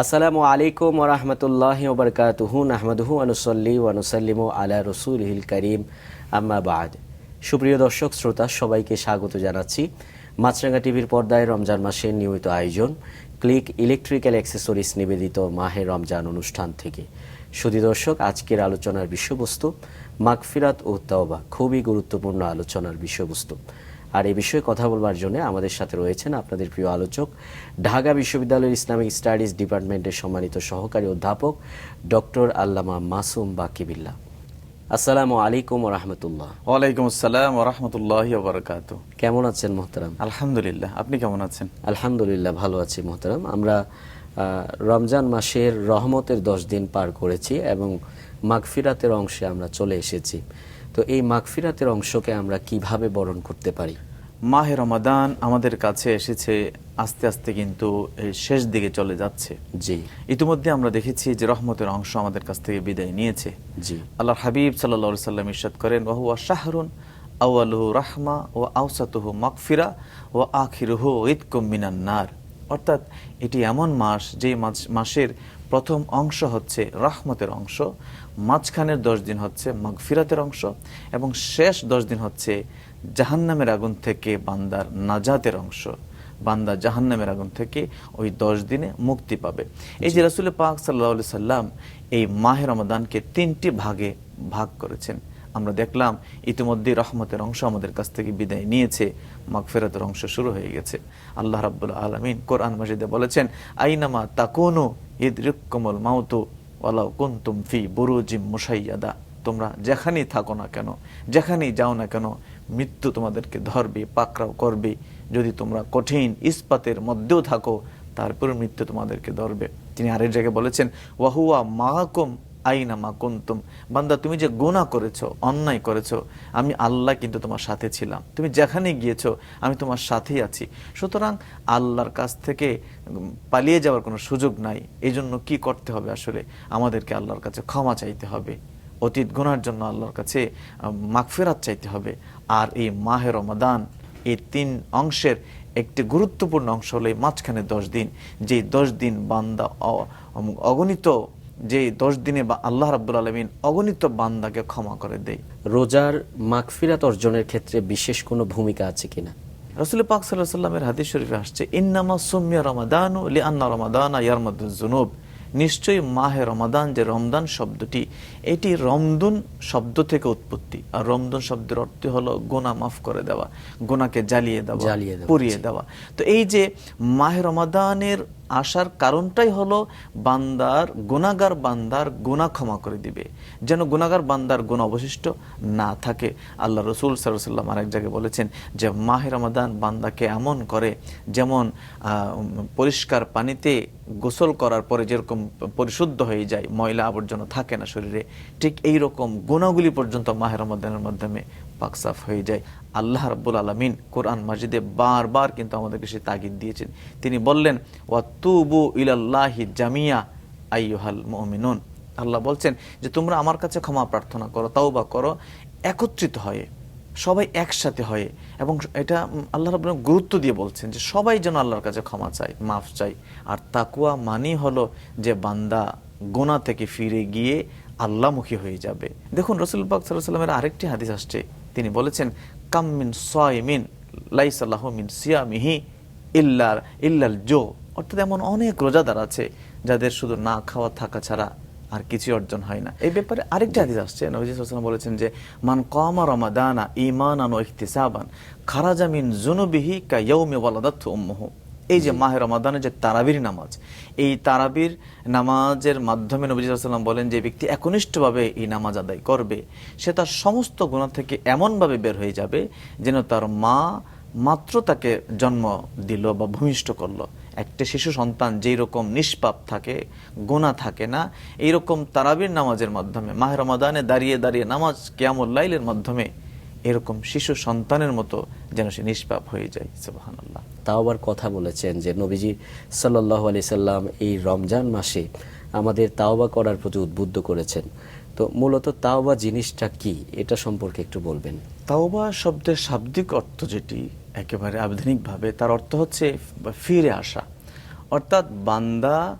আসসালামু আলাইকুম ওরহমতুল্লাহ ওবরকাতুহু নাহমদহু আনুসল্লি ওয়ানুসাল্লিম আলা রসুল হিল করিম। আম্মা বাদ। সুপ্রিয় দর্শক, শ্রোতা, সবাইকে স্বাগত জানাচ্ছি মাছরাঙ্গা টিভির পর্দায় রমজান মাসের নিয়মিত আয়োজন, ক্লিক ইলেকট্রিক্যাল অ্যাক্সেসরিজ নিবেদিত মাহে রমজান অনুষ্ঠান থেকে। সুধী দর্শক, আজকের আলোচনার বিষয়বস্তু, মাগফিরাত ও তাওবা, খুবই গুরুত্বপূর্ণ আলোচনার বিষয়বস্তু। আর এ বিষয়ে কথা বলবার জন্য আমাদের সাথে রয়েছেন আপনাদের প্রিয় আলোচক ঢাকা বিশ্ববিদ্যালয়ের ইসলামিক স্টাডিজ ডিপার্টমেন্টের সম্মানিত সহকারী অধ্যাপক ডক্টর আল্লামা মাসুম বাকিবিল্লা। আসসালামু আলাইকুম রহমতুল্লাহ। ওয়ালাইকুম আসসালাম রহমতুল্লাহ বারকাত কেমন আছেন মোহতারাম? আলহামদুলিল্লাহ। আপনি কেমন আছেন? আলহামদুলিল্লাহ ভালো আছি মোহতারাম। আমরা রমজান মাসের রহমতের দশ দিন পার করেছি এবং মাগফিরাতের অংশে আমরা চলে এসেছি। তো এই মাগফিরাতের অংশকে আমরা কীভাবে বরণ করতে পারি? মাহে রমাদান আমাদের কাছে এসেছে আস্তে আস্তে কিন্তু শেষ দিকে চলে যাচ্ছে। জি। ইতিমধ্যে আমরা দেখেছি যে রহমতের অংশ আমাদের কাছ থেকে বিদায় নিয়েছে। জি। আল্লাহ হাবিব সাল্লা সাল্লাম ইরশাদ করেন ওহুয়া শাহরুন আউয়ালুহু রাহমা ও আউসাতুহু মাগফিরা ও আখিরুহু ইতকুম মিনান নার। অর্থাৎ এটি এমন মাস যে মাস- মাসের প্রথম অংশ হচ্ছে রাহমতের অংশ মাঝখানের দশ দিন হচ্ছে মাগফিরাতের অংশ এবং শেষ দশ দিন হচ্ছে জাহান্নামের আগুন থেকে বান্দার নাজাতের অংশ। বান্দা জাহান্নামের আগুন থেকে ওই দশ দিনে মুক্তি পাবে। এই যে রাসুল পাক সাল্লাহ সাল্লাম এই মাহের রমাদানকে তিনটি ভাগে ভাগ করেছেন। আমরা দেখলাম ইতিমধ্যে রহমতের অংশ আমাদের কাছ থেকে বিদায় নিয়েছে, মাগফেরাতের অংশ শুরু হয়ে গেছে। আল্লাহ রাব্বুল আলমিন কোরআন মাজিদে বলেছেন, আইনামা তাকুনু ইদরিকুমুল মাউতু ওয়ালাউ কুনতুম ফি বুরুজিম মুশাইয়াদা। তোমরা যেখানেই থাকো না কেন, যেখানেই যাও না কেন, মৃত্যু তোমাদেরকে ধরবে, পাকড়াও করবে। যদি তোমরা কঠিন ইস্পাতের মধ্যেও থাকো তারপর মৃত্যু তোমাদেরকে ধরবে। তিনি আরেক জায়গায় বলেছেন ওয়াহুয়া মাহাকুম আইনা মা কুন্তুম। বান্দা, তুমি যে গুনাহ করেছ, অন্যায় করেছ, আমি আল্লাহ কিন্তু তোমার সাথে ছিলাম। তুমি যেখানে গিয়েছো, আমি তোমার সাথেই আছি। সুতরাং আল্লাহর কাছ থেকে পালিয়ে যাওয়ার কোনো সুযোগ নাই। এই জন্য কি করতে হবে আসলে? আমাদেরকে আল্লাহর কাছে ক্ষমা চাইতে হবে। অতীত গুনার জন্য আল্লাহর কাছে মাগফিরাত চাইতে হবে। আর এই মাহে রমাদান, এই তিন অংশের একটি গুরুত্বপূর্ণ অংশ হলো এই মাঝখানে দশ দিন। যে দশ দিন বান্দা অগণিত যে দশ দিনে বা আল্লাহ রাব্বুল আলমিন অগণিত বান্দাকে ক্ষমা করে দেয়। রোজার মাগফিরাত অর্জনের ক্ষেত্রে বিশেষ কোনো ভূমিকা আছে কিনা? রসুল পাক সাল্লাহ সাল্লামের হাদিস শরীফে আসছে ইন্নামা সুমিয়া রমাদানু লি আন্না রমাদান ইয়ারমাদুজুনুব নিশ্চয়ই মাহে রমাদান যে রমদান শব্দটি এটি রমদুন শব্দ থেকে উৎপত্তি। আর রমদুন শব্দের অর্থ হলো গোনা মাফ করে দেওয়া গোনাকে জ্বালিয়ে দেওয়া জ্বালিয়ে দেওয়া, পুড়িয়ে দেওয়া। তো এই যে মাহে রমাদানের আসার কারণটাই হলো বান্দার গুনাগার বান্দার গুনাহ ক্ষমা করে দিবে। যেন গুনাগার বান্দার গুণ অবশিষ্ট না থাকে। আল্লাহ রসুল সাল্লাম আরেক জায়গায় বলেছেন যে, মাহে রমাদান বান্দাকে এমন করে যেমন পরিষ্কার পানিতে গোসল করার পরে যেরকম পরিশুদ্ধ হয়ে যায়, ময়লা আবর্জনা থাকে না শরীরে, ঠিক এই রকম গুণাগুলি পর্যন্ত মাহে রমাদানের মাধ্যমে পাকসাফ হয়ে যায়। আল্লাহ রাব্বুল আলমিন কোরআন মাজিদে বারবার কিন্তু আমাদেরকে সে তাগিদ দিয়েছেন। তিনি বললেন, ওয়াতুবু ইলাল্লাহি জামিয়া, আইয়ুহাল মুমিনুন। আল্লাহ বলছেন যে, তোমরা আমার কাছে ক্ষমা প্রার্থনা করো তাও বা করো, একত্রিত হয়ে, সবাই একসাথে হয়ে। এবং এটা আল্লাহ আলামিন গুরুত্ব দিয়ে বলছেন যে, সবাই যেন আল্লাহর কাছে ক্ষমা চায়, মাফ চাই আর তাকুয়া মানি হলো যে, বান্দা গোনা থেকে ফিরে গিয়ে আল্লাহমুখী হয়ে যাবে। দেখুন, রসুল পাক সাল্লাহ সাল্লামের আরেকটি হাদিস আসছে। তিনি বলেছেন কাম্মিন সয়মিন লাইসাল্লাহ মিন সিয়ামিহি ইল্লার ইল্লাল জো। অর্থাৎ এমন অনেক রোজাদার আছে যাদের শুধু না খাওয়া, থাকা ছাড়া আর কিছু অর্জন হয় না। এই ব্যাপারে আরেকটা হাদিস আসছে। নবী সাল্লাল্লাহু বলেছেন যে, মান কমা রমাদানা ইমান আনো ইহতিসাবান খারাজামিন জুনুবিহি কা বলা ওয়ালাদাতহু উম্মুহু। এই যে মাহে রমাদানের যে তারাবির নামাজ, এই তারাবির নামাজের মাধ্যমে নবী সাল্লাম বলেন যে ব্যক্তি একনিষ্ঠভাবে এই নামাজ আদায় করবে, সে তার সমস্ত গুণা থেকে এমনভাবে বের হয়ে যাবে যেন তার মা মাত্র তাকে জন্ম দিল বা ভূমিষ্ঠ করল। একটা শিশু সন্তান যেই রকম নিষ্পাপ থাকে গোনা থাকে না এইরকম তারাবির নামাজের মাধ্যমে, মাহে রমাদানে দাঁড়িয়ে দাঁড়িয়ে নামাজ কেয়ামুল্লাইলের মাধ্যমে এরকম শিশু সন্তানের মতো যেন সে নিষ্পাপ হয়ে যায় সুবাহান আল্লাহ তাও আবার কথা বলেছেন যে নবীজি সাল্লাহ আলি সাল্লাম এই রমজান মাসে আমাদের তাওবা করার প্রতি উদ্বুদ্ধ করেছেন। তো মূলত তাওবা জিনিসটা কি? এটা সম্পর্কে একটু বলবেন। তাওবা শব্দের শাব্দিক অর্থ যেটি একেবারে আধুনিকভাবে তার অর্থ হচ্ছে ফিরে আসা। অর্থাৎ বান্দা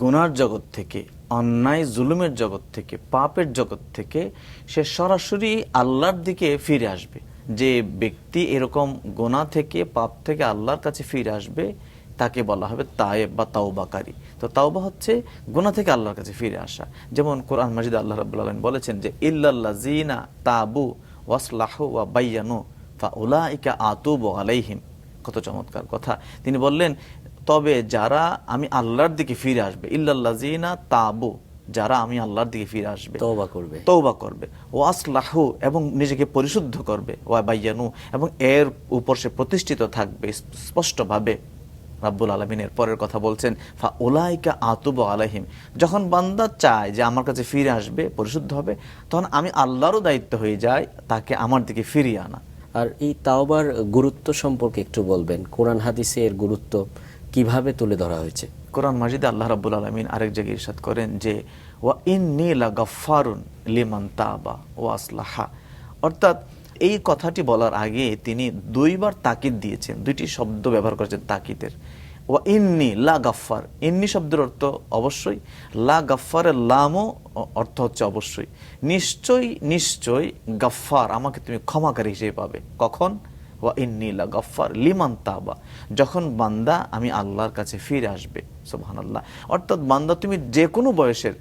গুনার জগৎ থেকে অন্যায়, জুলুমের জগৎ থেকে, পাপের জগৎ থেকে সে সরাসরি আল্লাহর দিকে ফিরে আসবে। যে ব্যক্তি এরকম গোনা থেকে, পাপ থেকে আল্লাহর কাছে ফিরে আসবে, তাকে বলা হবে তায়েব বা তাওবাকারী। তো তাওবা হচ্ছে গোনা থেকে আল্লাহর কাছে ফিরে আসা। যেমন কোরআন মাজিদ আল্লাহ রাব্বুল আলামিন বলেছেন যে, ইল্লাল্লাযিনা তাবু ওয়াসলাহু ওয়া বাইয়ানু ফা উলাইকা আতুবু আলাইহিম। কত চমৎকার কথা। তিনি বললেন তবে যারা আমি আল্লাহর দিকে ফিরে আসবে ইল্লাল্লাযিনা তাবু যারা আমি আল্লাহর দিকে ফিরে আসবে তওবা করবে। তৌবা করবে। ও আসলাহু এবং নিজেকে পরিশুদ্ধ করবে। ওয়া বাইয়ানু এবং এর উপর সে প্রতিষ্ঠিত থাকবে স্পষ্টভাবে। রাব্বুল আলমিনের পরের কথা বলছেন ফা ওলাইকা আতুব আলাহিম যখন বান্দা চায় যে আমার কাছে ফিরে আসবে পরিশুদ্ধ হবে তখন আমি আল্লাহরও দায়িত্ব হয়ে যায় তাকে আমার দিকে ফিরিয়ে আনা। আর এই তাওবার গুরুত্ব সম্পর্কে একটু বলবেন। কোরআন হাদিসে এর গুরুত্ব কীভাবে তুলে ধরা হয়েছে? কোরআন মাজিদে আল্লাহ রাব্বুল আলমিন আরেক জায়গায় ইরশাদ করেন যে, ওয়া ইন্নী লা গাফফারুন লিমান তাবা ও আসলাহা। অর্থাৎ এই কথাটি বলার আগে তিনি দুইবার তাকিদ দিয়েছেন, দুইটি শব্দ ব্যবহার করেছেন তাকিদের। ওয়া ইন্নি লা গাফফার ইন্নি শব্দের অর্থ অবশ্যই লা গাফফারের লামও অর্থ হচ্ছে অবশ্যই। নিশ্চয়ই নিশ্চয় গাফফার আমাকে তুমি ক্ষমাকারী হিসেবে পাবে। কখন? ওয়া ইন্নিলা গফার লিমান তাবা। যখন বান্দা আমি আল্লাহর কাছে ফিরে আসবে সোহান আল্লাহ অর্থাৎ বান্দা, তুমি যে কোনো বয়সের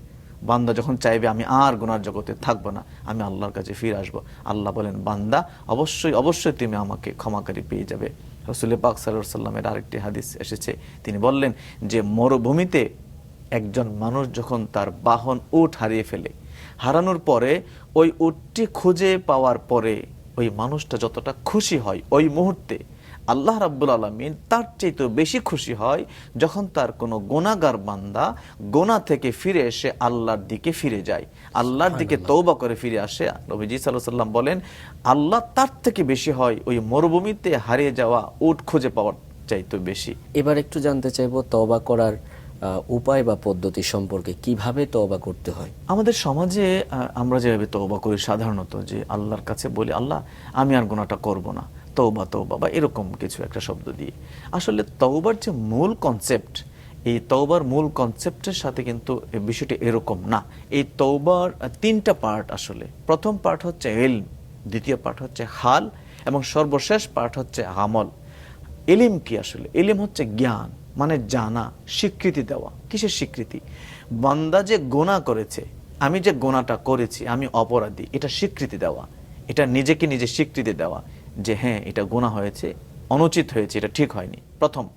বান্দা যখন চাইবে আমি আর গুনার জগতে থাকব না, আমি আল্লাহর কাছে ফিরে আসব। আল্লাহ বলেন, বান্দা, অবশ্যই অবশ্যই তুমি আমাকে ক্ষমাকারী পেয়ে যাবে। রসুল পাক সাল্লামের আরেকটি হাদিস এসেছে। তিনি বললেন যে, মরুভূমিতে একজন মানুষ যখন তার বাহন উট হারিয়ে ফেলে, হারানোর পরে ওই উটটি খুঁজে পাওয়ার পরে ওই মানুষটা যতটা খুশি হয় ওই মুহূর্তে আল্লাহ রাব্বুল আলমিন তার চাইতে বেশি খুশি হয় যখন তার কোনো গোনাগার বান্দা গোনা থেকে ফিরে এসে আল্লাহর দিকে ফিরে যায়। আল্লাহর দিকে তৌবা করে ফিরে আসে। নবীজি সাল্লাহ সাল্লাম বলেন আল্লাহ তার থেকে বেশি হয় ওই মরুভূমিতে হারিয়ে যাওয়া উট খুঁজে পাওয়ার চাইতে বেশি। এবার একটু জানতে চাইব তওবা করার উপায় বা পদ্ধতি সম্পর্কে কীভাবে তওবা করতে হয়? আমাদের সমাজে আমরা যেভাবে তৌবা করি সাধারণত যে আল্লাহর কাছে বলি আল্লাহ আমি আর গুনাহটা করব না। তৌবা তৌবা বা এরকম কিছু একটা শব্দ দিয়ে। আসলে তৌবার যে মূল কনসেপ্ট এই তৌবার মূল কনসেপ্টের সাথে কিন্তু বিষয়টি এরকম না। এই আহ, তিনটা পার্ট আসলে। প্রথম পার্ট হচ্ছে এলম দ্বিতীয় পার্ট হচ্ছে হাল এবং সর্বশেষ পার্ট হচ্ছে আমল। এলিম কি আসলে? এলিম হচ্ছে জ্ঞান। মানে জানা, স্বীকৃতি দেওয়া। কিসের স্বীকৃতি? বান্দা যে গোনা করেছে, আমি যে গোনাটা করেছি, আমি অপরাধী, এটা স্বীকৃতি দেওয়া। এটা নিজেকে নিজে স্বীকৃতি দেওয়া যে হ্যাঁ এটা গোনা হয়েছে, অনুচিত হয়েছে, এটা ঠিক হয়নি। প্রথম।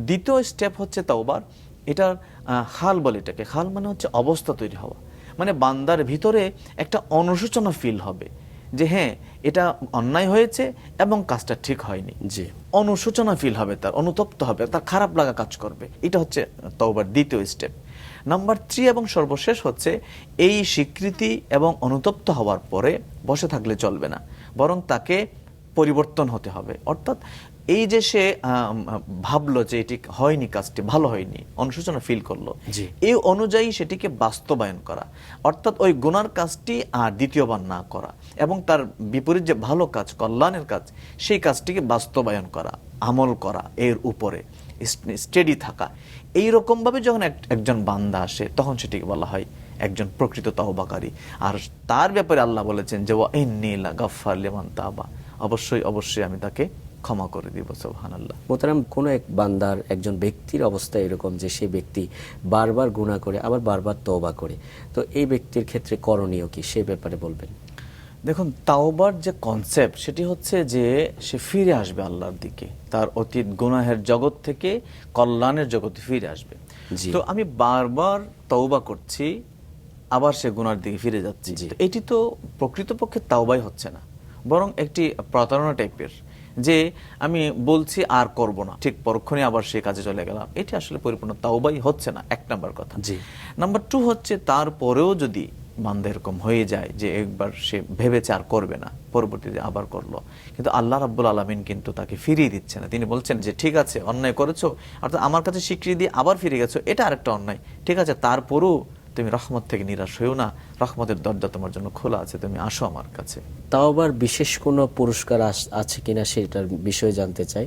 দ্বিতীয় স্টেপ হচ্ছে তাওবার। এটার হাল বলে এটাকে। হাল মানে হচ্ছে অবস্থা তৈরি হওয়া। মানে বান্দার ভিতরে একটা অনুশোচনা ফিল হবে। যে হ্যাঁ এটা অন্যায় হয়েছে এবং কাজটা ঠিক হয়নি। জি। অনুশোচনা ফিল হবে তার অনুতপ্ত হবে তার খারাপ লাগা কাজ করবে। এটা হচ্ছে তওবার দ্বিতীয় স্টেপ নাম্বার থ্রি এবং সর্বশেষ হচ্ছে এই স্বীকৃতি এবং অনুতপ্ত হওয়ার পরে বসে থাকলে চলবে না বরং তাকে পরিবর্তন হতে হবে। অর্থাৎ এই যে সে ভাবলো যে এটি হয়নি কাজটি ভালো হয়নি অনুশোচনা ফিল করল। এই অনুযায়ী সেটিকে বাস্তবায়ন করা অর্থাৎ ওই গুনার কাজটি আর দ্বিতীয়বার না করা এবং তার বিপরীত যে ভালো কাজ কল্যাণের কাজ সেই কাজটিকে বাস্তবায়ন করা আমল করা এর উপরে স্টেডি থাকা। এই রকমভাবে যখন এক- একজন বান্দা আসে তখন সেটিকে বলা হয় একজন প্রকৃত তহবাকারী। আর তার ব্যাপারে আল্লাহ বলেছেন যে ওয়া ইন্নীলা গাফফার লিমান তাবা। অবশ্যই অবশ্যই আমি তাকে ক্ষমা করে দিব সুবহানাল্লাহ। মোতারাম কোনো এক বান্দার একজন ব্যক্তির অবস্থা এরকম যে সে ব্যক্তি বারবার গুণা করে আবার বারবার তওবা করে তো এই ব্যক্তির ক্ষেত্রে করণীয় কি? সে ব্যাপারে বলবেন। দেখুন তাওবার যে কনসেপ্ট সেটি হচ্ছে যে সে ফিরে আসবে আল্লাহর দিকে। তার অতীত গুনাহের জগৎ থেকে কল্যাণের জগতে ফিরে আসবে। তো আমি বারবার তওবা করছি আবার সে গুনার দিকে ফিরে যাচ্ছি। এটি তো প্রকৃতপক্ষে তাওবাই হচ্ছে না বরং একটি প্রতারণা টাইপের যে আমি বলছি আর করব না। ঠিক পরক্ষণে আবার সে কাজে চলে গেলাম। এটি আসলে পরিপূর্ণ তাওবাই হচ্ছে না এক নাম্বার কথা। জি। নাম্বার টু হচ্ছে তারপরেও যদি বান্দা এরকম হয়ে যায় যে একবার সে ভেবেছে আর করবে না পরবর্তীতে আবার করল কিন্তু আল্লাহ রাব্বুল আলমিন কিন্তু তাকে ফিরিয়ে দিচ্ছে না। তিনি বলছেন যে ঠিক আছে অন্যায় করেছ অর্থাৎ আমার কাছে স্বীকৃতি দিয়ে আবার ফিরে গেছো এটা আরেকটা অন্যায়। ঠিক আছে তারপরেও তুমি রহমত থেকে নিরাশ হয়েও না রহমতের দরজা তোমার জন্য খোলা আছে তুমি আসো আমার কাছে। তাও আবার বিশেষ কোনো পুরস্কার আছে কিনা সেটার বিষয়ে জানতে চাই।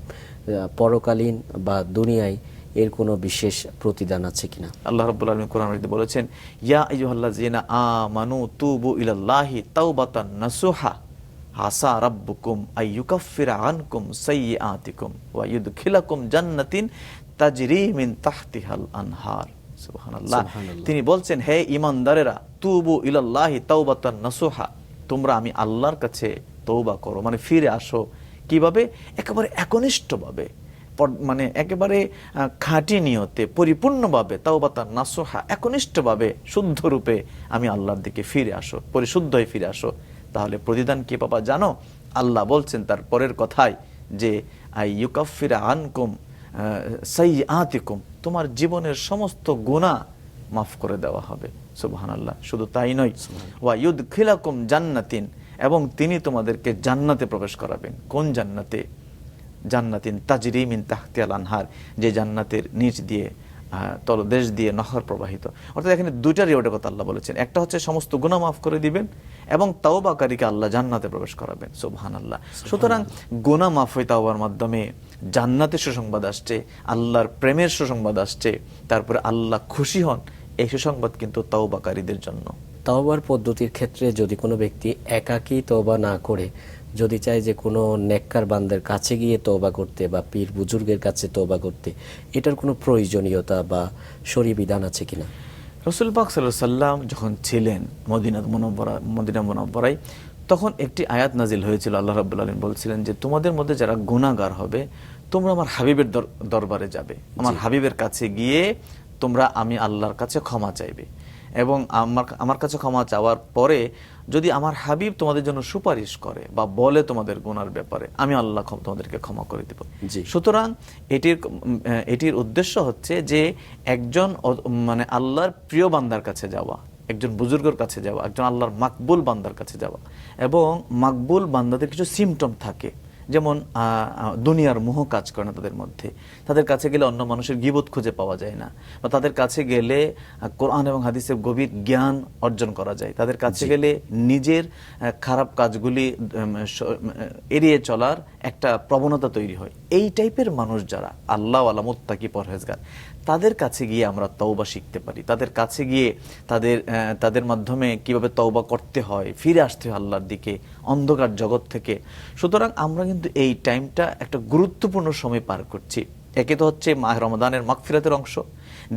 পরকালীন বা দুনিয়ায় এর কোনো বিশেষ প্রতিদান আছে কিনা? আল্লাহ রাব্বুল আলামিন কোরআন বলেছেন ইয়া আইয়ুহাল্লাযিনা আমানু তুবু ইলাল্লাহি তাওবাতান নাসুহা আসা রাব্বুকুম আইয়ুকাফিরা আনকুম সাইয়্যাতিকুম ওয়া ইউদখিলাকুম জান্নাতিন তাজরি মিন তাহতিহাল আনহার। তিনি বলছেন হে ঈমানদারেরা তুবু ইলাল্লাহি তাওবাতান নাসুহা। তোমরা আমি আল্লাহর কাছে তওবা করো মানে ফিরে আসো। কীভাবে? একেবারে একনিষ্ঠভাবে মানে একেবারে খাঁটি নিয়তে পরিপূর্ণভাবে তাওবাতান নাসুহা একনিষ্ঠভাবে শুদ্ধ রূপে আমি আল্লাহর দিকে ফিরে আসো পরিশুদ্ধ হয়ে ফিরে আসো। তাহলে প্রতিদান কি পাবা জানো? আল্লাহ বলছেন তার পরের কথায় যে আই ইউকাফিরা আনকুম সাই আতিকুম তোমার জীবনের সমস্ত গুণা মাফ করে দেওয়া হবে। সুবহানাল্লাহ। শুধু তাই নয় ওয়া ইউদ খিলাকুম জান্নাতিন এবং তিনি তোমাদেরকে জান্নাতে প্রবেশ করাবেন। কোন জান্নাতে? জান্নাতিন তাজরিমিন তাহতিয়াল আনহার যে জান্নাতের নিচ দিয়ে তলদেশ দিয়ে নহর প্রবাহিত। অর্থাৎ এখানে দুইটা রিওয়ার্ডের কথা আল্লাহ বলেছেন। একটা হচ্ছে সমস্ত গুনাহ মাফ করে দিবেন এবং তাওবাকারীকে আল্লাহ জান্নাতে প্রবেশ করাবেন। সুবহানাল্লাহ। সুতরাং গুনাহ মাফ হয় তাওবার মাধ্যমে জান্নাতের সুসংবাদ আসছে আল্লাহর প্রেমের সুসংবাদ আসছে তারপরে আল্লাহ খুশি হন এই সুসংবাদ কিন্তু তাওবাকারীদের জন্য। তাওবার পদ্ধতির ক্ষেত্রে যদি কোনো ব্যক্তি একাকী তওবা না করে যদি চায় যে কোনো নেককার বান্দের কাছে গিয়ে তওবা করতে বা পীর বুজুর্গের কাছে তওবা করতে এটার কোনো প্রয়োজনীয়তা বা শরী বিধান আছে কিনা? রসুল পাক সাল্লাহ সাল্লাম যখন ছিলেন মদিনা মনোবরা মদিনা মনোবরাই তখন একটি আয়াত নাজিল হয়েছিল। আল্লাহ রাব্বুল আলামিন বলছিলেন যে তোমাদের মধ্যে যারা গুনাহগার হবে তোমরা আমার হাবিবের দর- দরবারে যাবে। আমার হাবিবের কাছে গিয়ে তোমরা আমি আল্লাহর কাছে ক্ষমা চাইবে। এবং আমার আমার কাছে ক্ষমা চাওয়ার পরে যদি আমার হাবিব তোমাদের জন্য সুপারিশ করে বা বলে তোমাদের গুনার ব্যাপারে আমি আল্লাহ তোমাদেরকে ক্ষমা করে দিব জি। সুতরাং এটির এটির উদ্দেশ্য হচ্ছে যে একজন মানে আল্লাহর প্রিয় বান্দার কাছে যাওয়া একজন বুজুর্গর কাছে যাওয়া একজন আল্লাহর মাকবুল বান্দার কাছে যাওয়া এবং মাকবুল বান্দাদের কিছু সিমটম থাকে যেমন দুনিয়ার মোহ কাজ করে না তাদের মধ্যে। তাদের কাছে গেলে অন্য মানুষের গিবোধ খুঁজে পাওয়া যায় না। বা তাদের কাছে গেলে কোরআন এবং হাদিসের গভীর জ্ঞান অর্জন করা যায়। তাদের কাছে গেলে নিজের খারাপ কাজগুলি এড়িয়ে চলার একটা প্রবণতা তৈরি হয়। এই টাইপের মানুষ যারা আল্লাহ আলামত্তাকি পরহেজগার। তাদের কাছে গিয়ে আমরা তওবা শিখতে পারি। তাদের কাছে গিয়ে তাদের তাদের মাধ্যমে কীভাবে তওবা করতে হয়, ফিরে আসতে হয় আল্লাহর দিকে, অন্ধকার জগৎ থেকে। সুতরাং আমরা কিন্তু এই টাইমটা একটা গুরুত্বপূর্ণ সময় পার করছি। একে তো হচ্ছে মাহ রমদানের মাগফিরাতের অংশ,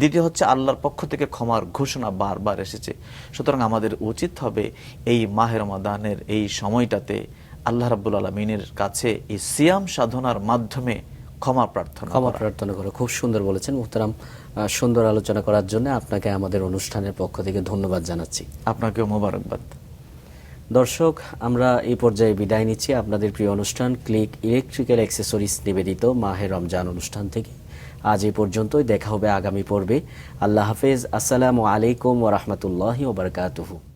দ্বিতীয় হচ্ছে আল্লাহর পক্ষ থেকে ক্ষমার ঘোষণা বারবার এসেছে। সুতরাং আমাদের উচিত হবে এই মাহে রমাদানের এই সময়টাতে আল্লাহ রাব্বুল আলমিনের কাছে এই সিয়াম সাধনার মাধ্যমে ক্ষমা প্রার্থনা ক্ষমা। প্রার্থনা করো। খুব সুন্দর বলেছেন মুহতারাম। সুন্দর আলোচনা করার জন্য আপনাকে আমাদের অনুষ্ঠানের পক্ষ থেকে ধন্যবাদ জানাচ্ছি। আপনাকেও মোবারকবাদ। দর্শক আমরা এই পর্যায়ে বিদায় নিচ্ছি। আপনাদের প্রিয় অনুষ্ঠান ক্লিক ইলেকট্রিক্যাল অ্যাক্সেসরিজ নিবেদিত মাহে রমজান অনুষ্ঠান থেকে। আজ এই পর্যন্তই। দেখা হবে আগামী পর্বে। আল্লাহ হাফেজ। আসসালামু আলাইকুম ওরহমতুল্লাহি ওবরকাতুহু